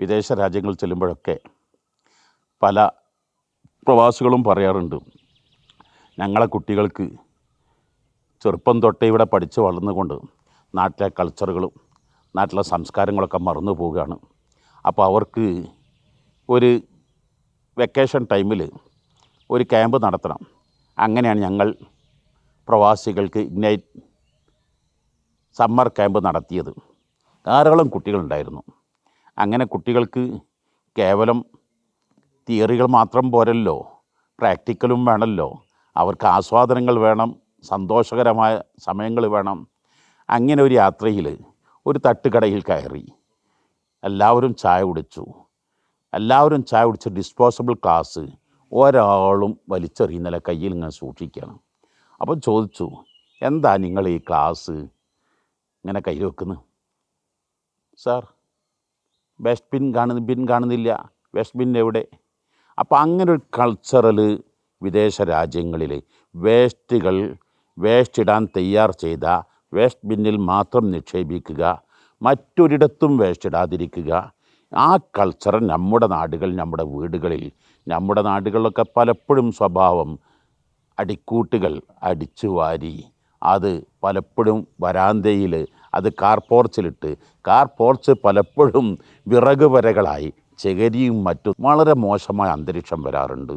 വിദേശ രാജ്യങ്ങളിൽ ചെല്ലുമ്പോഴൊക്കെ പല പ്രവാസികളും പറയാറുണ്ട് ഞങ്ങളെ കുട്ടികൾക്ക് ചെറുപ്പം തൊട്ടേ ഇവിടെ പഠിച്ച് വളർന്നുകൊണ്ട് നാട്ടിലെ കൾച്ചറുകളും നാട്ടിലെ സംസ്കാരങ്ങളൊക്കെ മറന്നു പോവുകയാണ്. അപ്പോൾ അവർക്ക് ഒരു വെക്കേഷൻ ടൈമിൽ ഒരു ക്യാമ്പ് നടത്തണം. അങ്ങനെയാണ് ഞങ്ങൾ പ്രവാസികൾക്ക് ഇഗ്നൈറ്റ് സമ്മർ ക്യാമ്പ് നടത്തിയത്. ധാരാളം കുട്ടികളുണ്ടായിരുന്നു. അങ്ങനെ കുട്ടികൾക്ക് കേവലം തിയറികൾ മാത്രം പോരല്ലോ പ്രാക്ടിക്കലും വേണമല്ലോ അവർക്ക് ആസ്വാദനങ്ങൾ വേണം സന്തോഷകരമായ സമയങ്ങൾ വേണം. അങ്ങനെ ഒരു യാത്രയിൽ ഒരു തട്ടുകടയിൽ കയറി. എല്ലാവരും ചായ കുടിച്ചു. എല്ലാവരും ചായ കുടിച്ച ഡിസ്പോസബിൾ ഗ്ലാസ് ഒരാളും വലിച്ചെറിയുന്നില്ല കയ്യിൽ ഇങ്ങനെ സൂക്ഷിക്കണം അപ്പം ചോദിച്ചു എന്താ നിങ്ങൾ ഈ ക്ലാസ് ഇങ്ങനെ കയ്യിൽ വെക്കുന്നത് സാർ വെസ്റ്റ് ബിൻ കാണുന്ന ബിൻ കാണുന്നില്ല. വെസ്റ്റ് ബിൻ എവിടെ? അപ്പോൾ അങ്ങനെ ഒരു കൾച്ചറൽ വിദേശ രാജ്യങ്ങളിൽ വേസ്റ്റുകൾ വേസ്റ്റ് ഇടാൻ തയ്യാർ ചെയ്ത വേസ്റ്റ് ബിന്നിൽ മാത്രം നിക്ഷേപിക്കുക മറ്റൊരിടത്തും വേസ്റ്റ് ഇടാതിരിക്കുക. ആ കൾച്ചർ നമ്മുടെ നാടുകൾ നമ്മുടെ വീടുകളിൽ നമ്മുടെ നാടുകളിലൊക്കെ പലപ്പോഴും സ്വഭാവം അടിക്കൂട്ടുകൾ അടിച്ചു വാരി അത് പലപ്പോഴും വരാന്തയിൽ അത് കാർ പോർച്ചിലിട്ട് കാർ പോർച്ച് പലപ്പോഴും വിറക് വരകളായി ചകരിയും മറ്റും വളരെ മോശമായ അന്തരീക്ഷം വരാറുണ്ട്.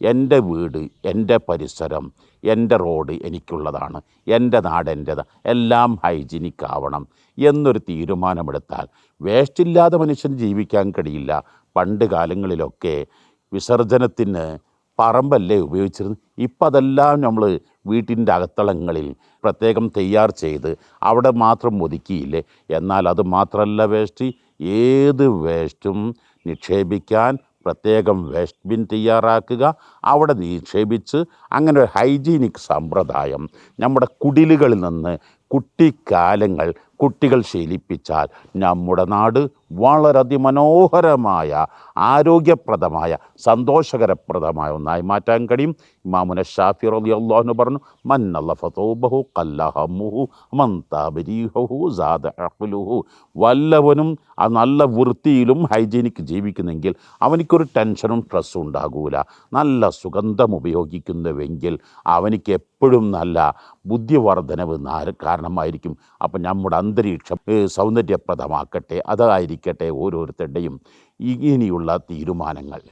എന്റെ വീട് എന്റെ പരിസരം എന്റെ റോഡ് എനിക്കുള്ളതാണ്. എന്റെ നാട് എന്റെത്. എല്ലാം ഹൈജീനിക് ആവണം എന്നൊരു തീരുമാനമെടുത്താൽ വേസ്റ്റില്ലാതെ മനുഷ്യൻ ജീവിക്കാൻ കഴിയില്ല. പണ്ട് കാലങ്ങളിലൊക്കെ വിസർജനത്തിന് പറമ്പല്ലേ ഉപയോഗിച്ചിരുന്നത്? ഇപ്പം അതെല്ലാം നമ്മൾ വീട്ടിന്റെ അകത്തളങ്ങളിൽ പ്രത്യേകം തയ്യാർ ചെയ്ത് അവിടെ മാത്രം ഒതുക്കിയില്ലേ? എന്നാൽ അത് മാത്രമല്ല വേസ്റ്റ് ഏത് വേസ്റ്റും നിക്ഷേപിക്കാൻ പ്രത്യേകം വേസ്റ്റ് ബിൻ തയ്യാറാക്കുക. അവിടെ നിക്ഷേപിച്ച് അങ്ങനെ ഒരു ഹൈജീനിക് സമ്പ്രദായം നമ്മുടെ കുടിലുകളിൽ നിന്ന് കുട്ടിക്കാലങ്ങൾ കുട്ടികൾ ശീലിപ്പിച്ചാൽ നമ്മുടെ നാട് വളരെ അതിമനോഹരമായ ആരോഗ്യപ്രദമായ സന്തോഷകരപ്രദമായ ഒന്നായി മാറ്റാൻ കഴിയും. ഇമാമുന ഷാഫി റലി അള്ളാഹുന് പറഞ്ഞു മന്നല്ല ഫതോബഹു കല്ലഹമുഹു മന്താബരീഹു സാദ അഖ്ലുഹു. വല്ലവനും ആ നല്ല വൃത്തിയിലും ഹൈജീനിക് ജീവിക്കുന്നെങ്കിൽ അവനിക്കൊരു ടെൻഷനും സ്ട്രെസ്സും ഉണ്ടാകൂല. നല്ല സുഗന്ധം ഉപയോഗിക്കുന്നുവെങ്കിൽ അവനിക്ക് എപ്പോഴും നല്ല ബുദ്ധിവർദ്ധനവ് കാരണമായിരിക്കും. അപ്പം നമ്മുടെ അന്തരീക്ഷം സൗന്ദര്യപ്രദമാക്കട്ടെ അതായിരിക്കട്ടെ ഓരോരുത്തരുടെയും ഇനിയുള്ള തീരുമാനങ്ങൾ.